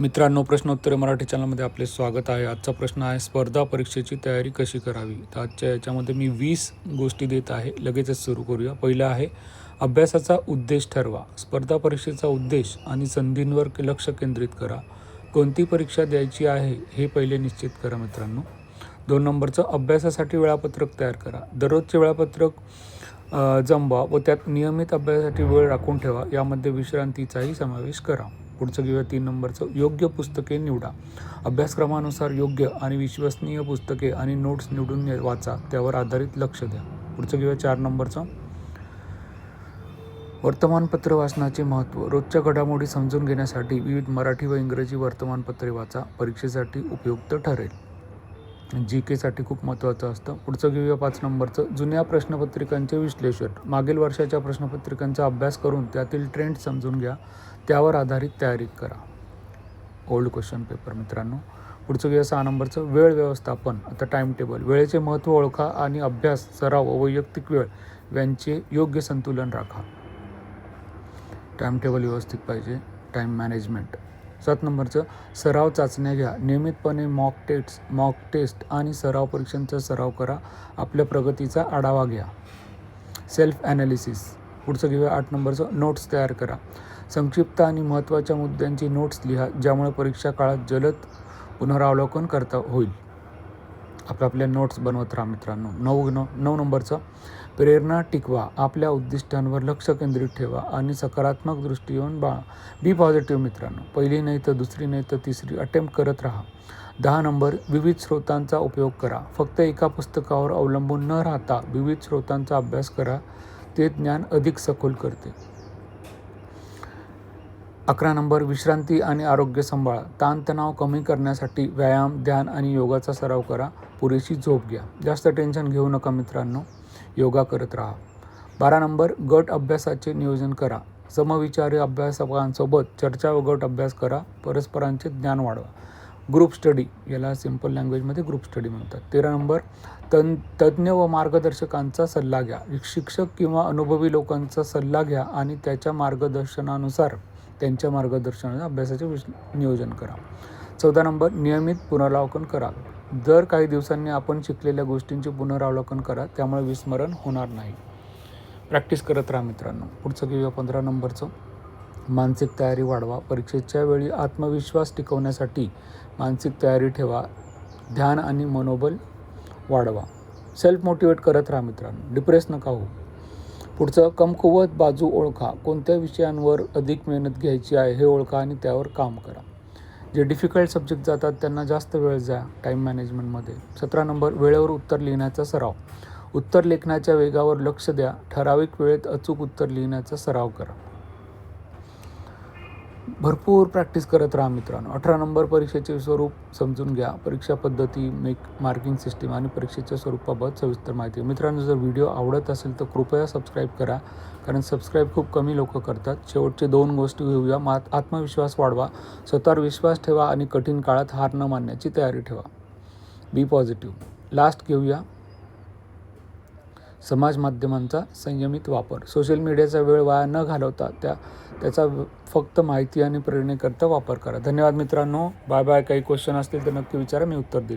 मित्रांनो प्रश्नोत्तरे मराठी चॅनलमध्ये आपले स्वागत आहे. आजचा प्रश्न आहे स्पर्धा परीक्षेची तयारी कशी करावी? तर आजच्या याच्यामध्ये मी वीस गोष्टी देत आहे. लगेचच सुरू करूया. पहिलं आहे अभ्यासाचा उद्देश ठरवा. स्पर्धा परीक्षेचा उद्देश आणि संधींवर लक्ष केंद्रित करा. कोणती परीक्षा द्यायची आहे हे पहिले निश्चित करा मित्रांनो. दोन नंबरचं अभ्यासासाठी वेळापत्रक तयार करा. दररोजचे वेळापत्रक जमवा व त्यात नियमित अभ्यासासाठी वेळ राखून ठेवा. यामध्ये विश्रांतीचाही समावेश करा. पुढचं घेऊया तीन नंबरचं. योग्य पुस्तके निवडा. अभ्यासक्रमानुसार योग्य आणि विश्वसनीय पुस्तके आणि नोट्स निवडून वाचा. त्यावर आधारित लक्ष द्या. पुढचं घेऊया चार नंबरचं. वर्तमानपत्र वाचनाचे महत्त्व. रोजच्या घडामोडी समजून घेण्यासाठी विविध मराठी व इंग्रजी वर्तमानपत्रे वाचा. परीक्षेसाठी उपयुक्त ठरेल. जी केसाठी खूप महत्त्वाचं असतं. पुढचं घेऊया पाच नंबरचं. जुन्या प्रश्नपत्रिकांचे विश्लेषण. मागील वर्षाच्या प्रश्नपत्रिकांचा अभ्यास करून त्यातील ट्रेंड समजून घ्या. त्यावर आधारित तयारी करा. ओल्ड क्वेश्चन पेपर मित्रांनो. पुढचं घेऊया सहा नंबरचं. वेळ व्यवस्थापन. आता टाईम टेबल वेळेचे महत्त्व ओळखा आणि अभ्यास सराव व वैयक्तिक वेळ यांचे योग्य संतुलन राखा. टाईम टेबल व्यवस्थित पाहिजे. टाईम मॅनेजमेंट सात नंबरचं सराव चाचण्या घ्या. नियमितपणे मॉक टेस्ट मॉक टेस्ट आणि सराव परीक्षांचा सराव करा. आपल्या प्रगतीचा आढावा घ्या. सेल्फ ॲनालिसिस पुढचं घेऊया आठ नंबरचं नोट्स तयार करा. संक्षिप्त आणि महत्त्वाच्या मुद्द्यांची नोट्स लिहा ज्यामुळे परीक्षा काळात जलद पुनरावलोकन करता होईल. आपल्या आपल्या नोट्स बनवत राहा मित्रांनो. नऊ न नऊ नंबरचं. प्रेरणा टिकवा आपल्या उद्दिष्टांवर लक्ष केंद्रित ठेवा आणि सकारात्मक दृष्टिकोन बा बी पॉझिटिव्ह मित्रांनो. पहिली नाही तर दुसरी नाही तर तिसरी अटेम्प्ट करत राहा. दहा नंबर विविध स्रोतांचा उपयोग करा. फक्त एका पुस्तकावर अवलंबून न राहता विविध स्रोतांचा अभ्यास करा. ते ज्ञान अधिक सखोल करते. अकरा नंबर विश्रांती आणि आरोग्य सांभाळ. ताणतणाव कमी करण्यासाठी व्यायाम ध्यान आणि योगाचा सराव करा. पुरेशी झोप घ्या. जास्त टेन्शन घेऊ नका मित्रांनो. योगा करत राहा. बारा नंबर गट अभ्यासाचे नियोजन करा. समविचारी अभ्यासकांसोबत चर्चा व गट अभ्यास करा. परस्परांचे ज्ञान वाढवा. ग्रुप स्टडी याला सिंपल लँग्वेजमध्ये ग्रुप स्टडी म्हणतात. तेरा नंबर तन तज्ज्ञ व मार्गदर्शकांचा सल्ला घ्या. शिक्षक किंवा अनुभवी लोकांचा सल्ला घ्या आणि त्याच्या मार्गदर्शनानुसार त्यांच्या मार्गदर्शनाने अभ्यासाचे विश नियोजन करा. चौदा नंबर नियमित पुनरावलोकन करा. दर काही दिवसांनी आपण शिकलेल्या गोष्टींचे पुनरावलोकन करा त्यामुळे विस्मरण होणार नाही. प्रॅक्टिस करत राहा मित्रांनो. पुढचं घेऊया पंधरा नंबरचं. मानसिक तयारी वाढवा. परीक्षेच्या वेळी आत्मविश्वास टिकवण्यासाठी मानसिक तयारी ठेवा. ध्यान आणि मनोबल वाढवा. सेल्फ मोटिवेट करत राहा मित्रांनो. डिप्रेस नका हो पुढचं कमकुवत बाजू ओळखा. कोणत्या विषयांवर अधिक मेहनत घ्यायची आहे हे ओळखा आणि त्यावर काम करा. जे डिफिकल्ट सब्जेक्ट जातात त्यांना जास्त वेळ जा टाईम मॅनेजमेंटमध्ये सतरा नंबर वेळेवर उत्तर लिहिण्याचा सराव. उत्तर लेखनाच्या वेगावर लक्ष द्या. ठराविक वेळेत अचूक उत्तर लिहिण्याचा सराव करा. भरपूर प्रॅक्टिस करत राहा मित्रांनो. अठरा नंबर परीक्षेचे स्वरूप समजून घ्या. परीक्षा पद्धती मेक मार्किंग सिस्टीम आणि परीक्षेच्या स्वरूपाबाबत सविस्तर माहिती. मित्रांनो जर व्हिडिओ आवडत असेल तर कृपया सबस्क्राईब करा. कारण सबस्क्राईब खूप कमी लोक करतात. शेवटचे दोन गोष्टी घेऊया मात आत्मविश्वास वाढवा. स्वतःवर विश्वास ठेवा आणि कठीण काळात हार न मानण्याची तयारी ठेवा. बी पॉझिटिव्ह लास्ट घेऊया. समाज माध्यमांचा संयमित वापर. सोशल मीडियाचा वेळ वाया न घालवता त्या त्याचा फक्त माहिती आणि प्रेरणेकरता वापर करा. धन्यवाद मित्रांनो. Bye bye. काही क्वेश्चन असतील तर नक्की विचारा. मी उत्तर देईन.